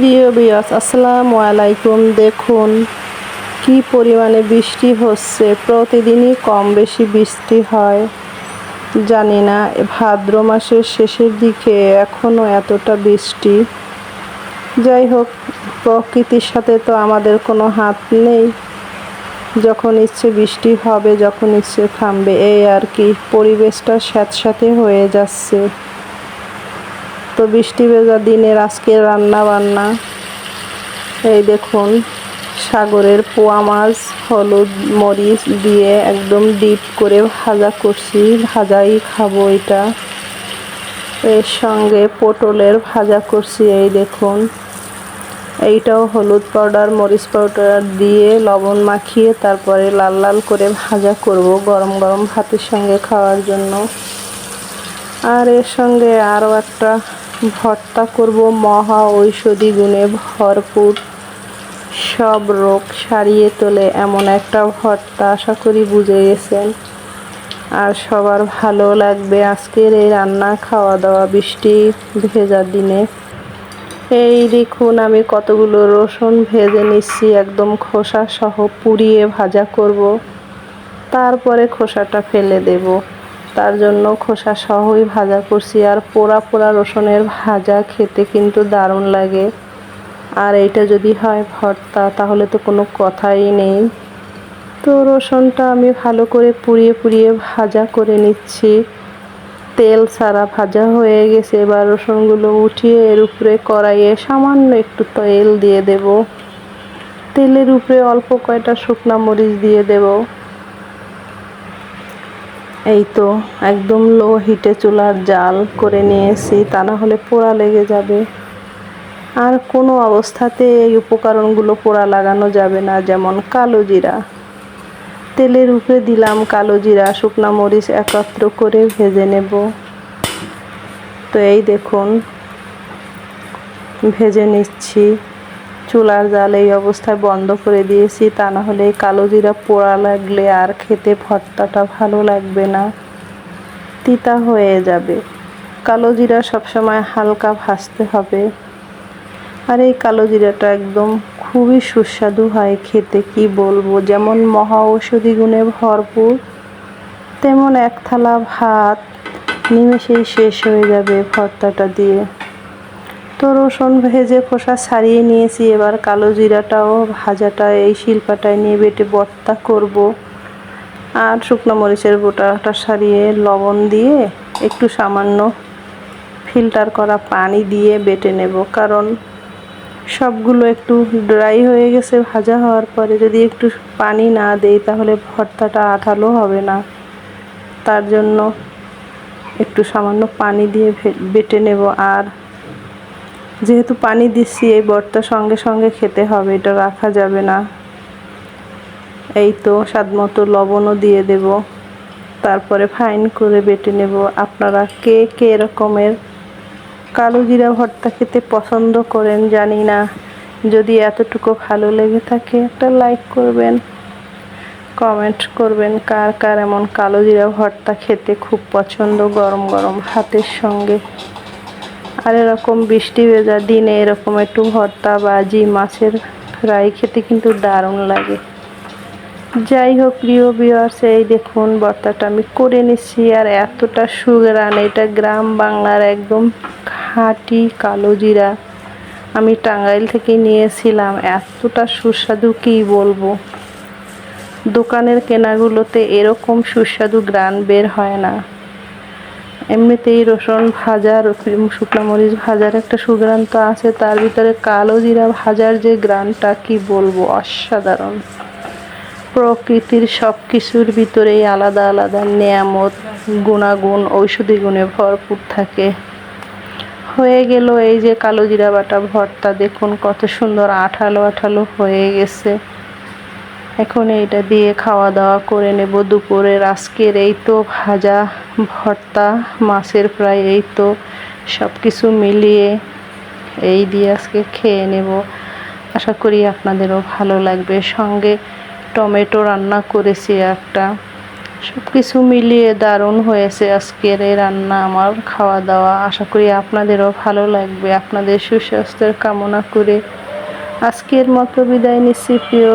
প্রিয় বিয়াস আসসালামু আলাইকুম। দেখুন কি পরিমাণে বৃষ্টি হচ্ছে। প্রতিদিনই কম বেশি বৃষ্টি হয়। জানি না ভাদ্র মাসের শেষের দিকে এখনও এতটা বৃষ্টি। যাই হোক, প্রকৃতির সাথে তো আমাদের কোনো হাত নেই। যখন ইচ্ছে বৃষ্টি হবে, যখন ইচ্ছে থামবে, এই আর কি, পরিবেশটা স্যাঁতস্যাঁতে হয়ে যাচ্ছে। তো বৃষ্টি ভেজা দিনের আজকে রান্না বান্না এই দেখুন, সাগরের পোয়া মাছ, হলুদ মরিচ দিয়ে একদম ডিপ করে ভাজা করছি, ভাজাই খাব এটা। এর সঙ্গে পটলের ভাজা করছি, এই দেখুন। এইটাও হলুদ পাউডার, মরিচ পাউডার দিয়ে লবণ মাখিয়ে তারপরে লাল লাল করে ভাজা করব গরম গরম ভাতের সঙ্গে খাওয়ার জন্য। আর এর সঙ্গে আরও একটা ভর্তা করব, মহা ঔষধি গুণে ভরপুর সব রোগ সারিয়ে তোলে এমন একটা ভর্তা। আশা করি বুঝে গেছেন। আর সবার ভালো লাগবে আজকের এই রান্না খাওয়া দাওয়া বৃষ্টি ভেজার দিনে। এই দেখুন, আমি কতগুলো রসুন ভেজে নিচ্ছি, একদম খোসা সহ পুড়িয়ে ভাজা করব। তারপরে খোসাটা ফেলে দেব। তার জন্য খোসা সহই ভাজা করছি আর পোড়া পোড়া রসুনের ভাজা খেতে কিন্তু দারুণ লাগে। আর এইটা যদি হয় ভর্তা, তাহলে তো কোনো কথাই নেই। তো রসুনটা আমি ভালো করে পুড়িয়ে পুড়িয়ে ভাজা করে নিচ্ছি। তেল সারা ভাজা হয়ে গেছে। এবার রসুনগুলো উঠিয়ে এর উপরে কড়াইয়ে সামান্য একটু তেল দিয়ে দেব। তেলের উপরে অল্প কয়টা শুকনা মরিচ দিয়ে দেব। এই তো একদম লো হিটে চুলার জাল করে নিয়েছি, তা না হলে পোড়া লেগে যাবে। আর কোনো অবস্থাতে এই উপকরণগুলো পোড়া লাগানো যাবে না, যেমন কালো জিরা। তেলের উপরে দিলাম কালো জিরা, শুকনা মরিচ একত্র করে ভেজে নেব। তো এই দেখুন, ভেজে নিচ্ছি। চুলার জাল এই অবস্থায় বন্ধ করে দিয়েছি, তা না হলে কালো জিরা পোড়া লাগলে আর খেতে ভর্তাটা ভালো লাগবে না। তিতা হয়ে যাবে। কালো জিরা সবসময় হালকা ভাজতে হবে। আর এই কালো জিরাটা একদম খুবই সুস্বাদু হয় খেতে, কি বলব? যেমন মহা ঔষধি গুণে ভরপুর, তেমন এক থালা ভাত নিমেষেই শেষ হয়ে যাবে ভর্তাটা দিয়ে। তো রসুন ভেজে খোসা ছাড়িয়ে নিয়েছি। এবার কালো জিরাটাও, ভাজাটা, এই শিল্পাটায় নিয়ে বেটে বর্তা করব। আর শুকনো মরিচের গোটাটা সারিয়ে লবণ দিয়ে একটু সামান্য ফিল্টার করা পানি দিয়ে বেটে নেব। কারণ সবগুলো একটু ড্রাই হয়ে গেছে ভাজা হওয়ার পরে। যদি একটু পানি না দেই তাহলে ভর্তাটা আঠালো হবে না। তার জন্য একটু সামান্য পানি দিয়ে বেটে নেব। আর যেহেতু পানি দিচ্ছি, এই বর্তা সঙ্গে সঙ্গে খেতে হবে, এটা রাখা যাবে না। এই তো স্বাদ মতো লবণও দিয়ে দেব। তারপরে ফাইন করে বেটে নেব। আপনারা কে কে রকমের কালো জিরা ভর্তা খেতে পছন্দ করেন জানি না। যদি এতটুকু ভালো লেগে থাকে, একটা লাইক করবেন, কমেন্ট করবেন, কার কার এমন কালো জিরা ভর্তা খেতে খুব পছন্দ, গরম গরম ভাতের সঙ্গে। আর এরকম বৃষ্টি ভেজা, দিনে এরকম একটু ভর্তা বাজি মাছের ফ্রাই খেতে কিন্তু দারুণ লাগে। যাই হোক, প্রিয় বিয়ার্স এই দেখুন ভর্তাটা আমি করে নিচ্ছি। আর এতটা সুগ্রান এটা গ্রাম বাংলার একদম খাঁটি কালো জিরা। আমি টাঙ্গাইল থেকে নিয়েছিলাম, এতটা সুস্বাদু কী বলব? দোকানের কেনাগুলোতে এরকম সুস্বাদু গ্রান বের হয় না। এমনিতেই রসুন ভাজার শুকনো মরিচ ভাজার একটা সুগ্রান তো আছে। তার ভিতরে কালো জিরা ভাজার যে গ্রানটা, কি বলব, অসাধারণ। প্রকৃতির সব কিছুর ভিতরেই আলাদা আলাদা নিয়ামত, গুণাগুণ, ঔষধি গুণে ভরপুর থাকে। হয়ে গেল এই যে কালো জিরা বাটা ভর্তা, দেখুন কত সুন্দর আঠালো আঠালো হয়ে গেছে। এখন এইটা দিয়ে খাওয়া দাওয়া করে নেব দুপুরের আজকের এই তো ভাজা। ভর্তা, মাছের প্রায় এই তো সব কিছু মিলিয়ে এই দিয়ে আজকে খেয়ে নেব। আশা করি আপনাদেরও ভালো লাগবে। সঙ্গে টমেটো রান্না করেছি একটা। সব কিছু মিলিয়ে দারুণ হয়েছে আজকের এই রান্না আমার খাওয়া দাওয়া আশা করি আপনাদেরও ভালো লাগবে। আপনাদের সুস্বাস্থ্যের কামনা করে আজকের মতো বিদায় নিচ্ছি। প্রিয়